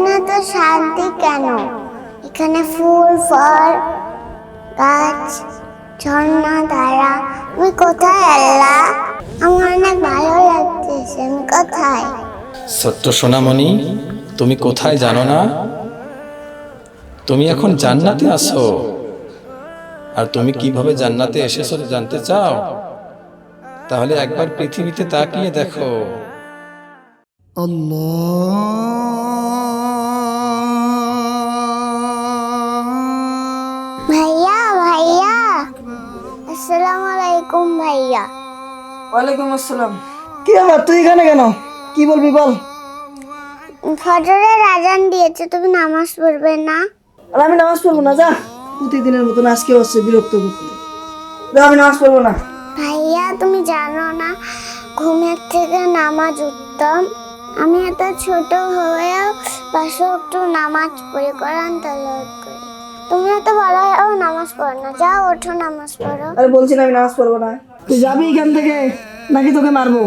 এখানে তো শান্তি কেন? এখানে ফুল ফল গাছ ঝর্ণা ধারা তুমি কোথায় আল্লাহ আমার অনেক ভালো লাগতেছে আমি কোথায়? সত্য সোনামণি তুমি কোথায় জানো না? তুমি এখন জান্নাতে আসো আর তুমি কীভাবে জান্নাতে এসেছ জানতে চাও? তাহলে একবার পৃথিবীতে তাকিয়ে দেখো। ভাইয়া ভাইয়া। ওয়ালাইকুম আসসালাম। কি আমার তুই এখানে কেন? কি বলবি বল। ফজরের আজান দিয়েছে তুমি নামাজ পড়বে না? আর আমি নামাজ পড়ব না যা। প্রতিদিনের মতন আজকে হচ্ছে বিরক্ত করতে যা আমি নামাজ পড়ব না। ভাইয়া তুমি জানো না ঘুমের থেকে নামাজ উত্তম। আমি এত ছোট হয়েও পাশে একটু নামাজ পড়ি কোরআন তালাওয়াত করি। তুমি এত বড় হয়েও নামাজ পড়ো না। যাও ওঠো নামাজ পড়ো। আরে বলছি না আমি নামাজ পড়ব না। তুই যাবি এখান থেকে? নাকি তোকে মারবো?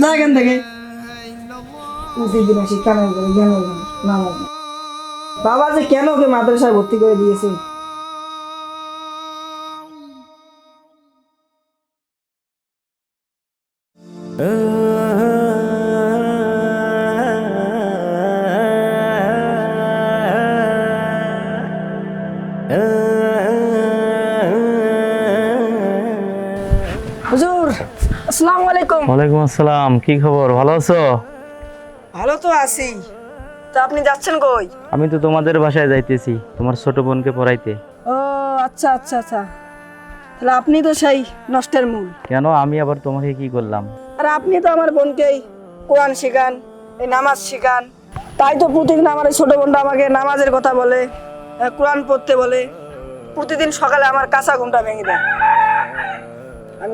যা এখান থেকে। বাবা যে কেন ওকে মাদ্রাসায় ভর্তি করে দিয়েছে? হুজুর আসসালামু আলাইকুম। ওয়ালাইকুম আসসালাম কি খবর? ভালো আছো? ভালো তো আছি। তা আপনি যাচ্ছেন কই? আমি তো তোমাদের বাসায় যাইতেছি তোমার ছোট বোনকে পড়াইতে। ও আচ্ছা আচ্ছা আচ্ছা। তাহলে আপনি তো সেই নষ্টের মূল। কেন? আমি আবার তোমাকে কি করলাম? আর আপনি তো আমার বোনকেই কোরআন শেখান এই নামাজ শেখান। তাই তো প্রতিদিন আমার এই ছোট বোনটা আমাকে নামাজের কথা বলে কোরআন পড়তে বলে প্রতিদিন সকালে আমার কাঁচা ঘুমটা ভেঙে দেয়।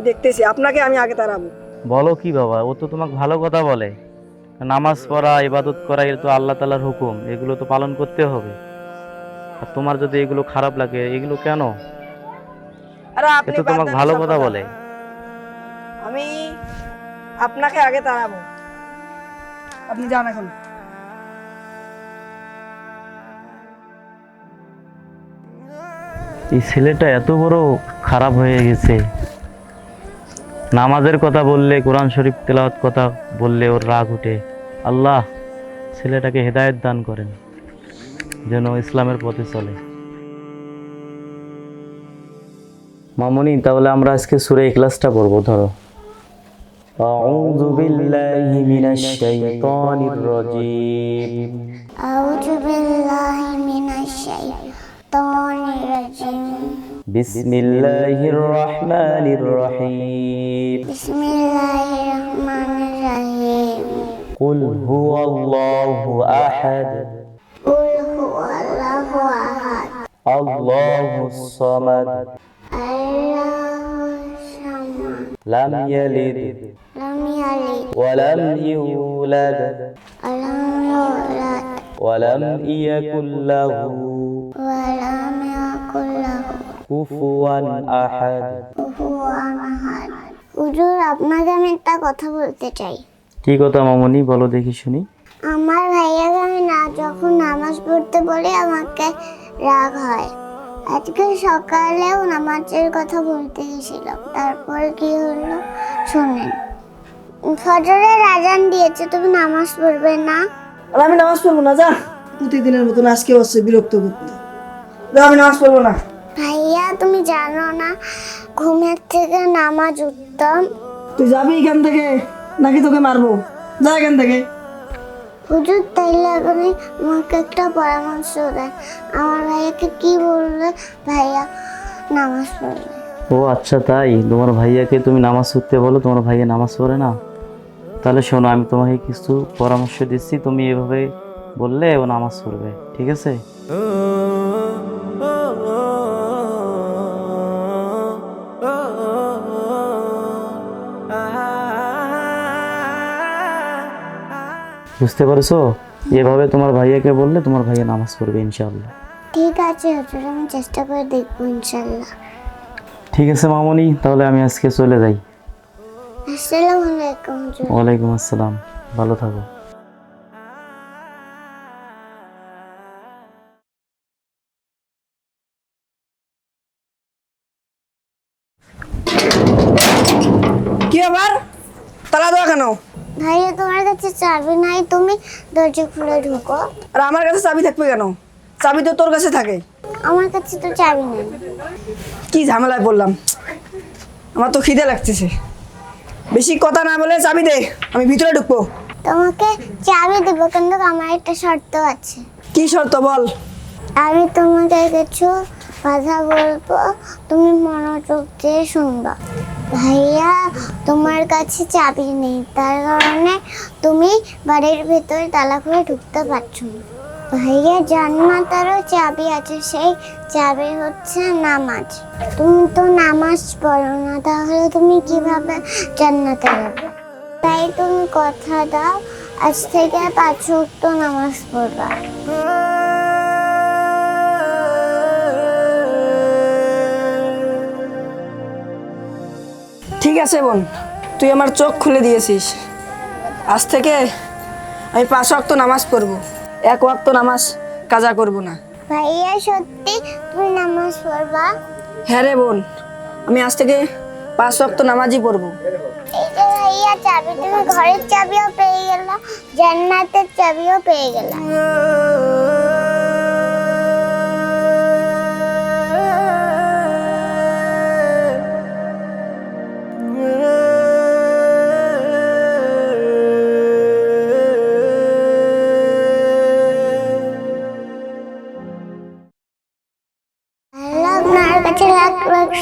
আমি দেখতেছি আপনাকে আমি আগে তাড়াবো। বলো কি বাবা ও তো তোমাকে ভালো কথা বলে। নামাজ পড়া ইবাদত করা এটা তো আল্লাহ তালার হুকুম এগুলো তো পালন করতে হবে। আর তোমার যদি এগুলো খারাপ লাগে এগুলো কেন? আরে আপনি তো তোমাকে ভালো কথা। বলে। আমি আপনাকে আগে তাড়াবো। আপনি যান এখন। এই ছেলেটা এত বড় খারাপ হয়ে গেছে। নামাজের কথা বললে কোরআন শরীফ তেলাওয়াত কথা বললে ওর রাগ উঠে আল্লাহ ছেলেটাকে হেদায়েত দান করেন যেন ইসলামের পথে চলে মামনি তাহলে আমরা আজকে সুরে ক্লাসটা পড়বো ধরো أعوذ بالله من الشيطان الرجيم আউযু বিল্লাহি মিনাশ الشيطان الرجيم بسم الله الرحمن الرحيم. بسم الله الرحمن الرحيم قل هو الله أحد. قل هو الله أحد. الله الصمد الله الصمد. لم يلد. لم يلد. ولم يولد. ولم يولد. ولم يكن له ওয়ালাম ইয়াকুল লাহু كفوا أحد কুফুয়ান আহাদ হুজুর আপনাকে আমি একটা কথা বলতে চাই কি কথা মামনি বলো দেখি শুনি আমার ভাইয়াকে আমি না যখন নামাজ পড়তে বলি আমাকে রাগ হয় আজকে সকালেও নামাজের কথা বলতে গেছিলাম তারপরে কি হলো শোনেন ফজরের আজান দিয়েছে তুমি নামাজ পড়বে না আর আমি নামাজ পড়বো না যা প্রতিদিনের মতন আজকে হচ্ছে বিরক্ত করতে যা আমি নামাজ পড়ব না। ভাইয়া তুমি জানো না ঘুমের থেকে নামাজ উত্তম? তুই যাবি এখান থেকে নাকি তোকে মারবো? যা এখান থেকে। হুজুর তাইলে আপনি আমাকে একটা পরামর্শ দেন। আমার ভাইয়াকে কি বললে ভাইয়া নামাজ পড়বে? ও আচ্ছা তাই? তোমার ভাইয়াকে তুমি নামাজ পড়তে বলো তোমার ভাইয়া নামাজ পড়ে না? তাহলে শোনো আমি তোমাকে কিছু পরামর্শ দিচ্ছি। তুমি এভাবে বললে ও নামাজ পড়বে ঠিক আছে? বুঝতে পারছ? এভাবে তোমার ভাইয়াকে বললে তোমার ভাইয়া নামাজ পড়বে ইনশাআল্লাহ। ঠিক আছে হুজুর আমি চেষ্টা করে দেখব ইনশাআল্লাহ। ঠিক আছে মামনি তাহলে আমি আজকে চলে যাই। আসসালামু আলাইকুম হুজুর। ওয়ালাইকুম আসসালাম ভালো থাকো। কি আবার তালা দেওয়া কেন? ভাইয়া তোমার কাছে চাবি নাই তুমি দরজা খুলে ঢুকো। আর আমার কাছে চাবি থাকবে কেন? চাবি তো তোর কাছে থাকে। আমার কাছে তো চাবি নেই। কি ঝামেলায় পড়লাম? আমার তো খিদে লাগতেছে। বেশি কথা না বলে চাবি দে আমি ভিতরে ঢুকবো। তোমাকে চাবি দেবো কিন্তু আমার একটা শর্ত আছে। কি শর্ত বল? আমি তোমাকে কিছু কথা বলব তুমি মনোযোগ দিয়ে শুনবা। ভাইয়া, তোমার কাছে চাবি নেই। তার কারণে তুমি বাড়ির ভেতরে তালা খুলে ঢুকতে পারছ না। ভাইয়া জান্নাতেরও চাবি আছে। সেই চাবি হচ্ছে নামাজ। তুমি তো নামাজ পড়ো না, তাহলে তুমি কীভাবে জান্নাতে যাবে? তাই তুমি কথা দাও, আজ থেকে পাঁচ নামাজ পড়বা। ঠিক আছে বোন তুই আমার চোখ খুলে দিয়েছিস। আজ থেকে আমি পাঁচ ওয়াক্ত নামাজ পড়ব। এক ওয়াক্ত নামাজ কাজা করব না। ভাইয়া সত্যি তুমি নামাজ পড়বা? হ্যাঁ রে বোন আমি আজ থেকে পাঁচ ওয়াক্ত নামাজই পড়ব। এই যে ভাইয়া চাবি তুমি ঘরের চাবিও পেয়ে গেল জান্নাতের চাবিও পেয়ে গেল।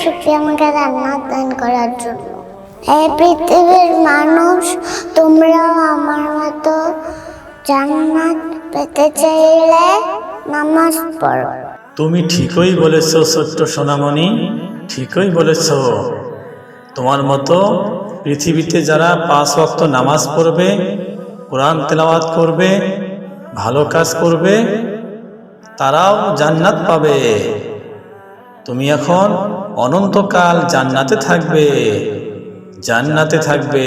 শুক্রিয়া আমাকে জান্নাত দান করার জন্য। এই পৃথিবীর মানুষ, তোমরাও আমার মতো জান্নাত পেতে চাইলে নামাজ পড়ো। তুমি ঠিকই বলেছ সত্য সোনামণি, ঠিকই বলেছ। তোমার মতো পৃথিবীতে যারা পাঁচ ওয়াক্ত নামাজ পড়বে, কোরআন তেলাওয়াত করবে, ভালো কাজ করবে, তারাও জান্নাত পাবে। তুমি এখন অনন্তকাল জান্নাতে থাকবে। জান্নাতে থাকবে।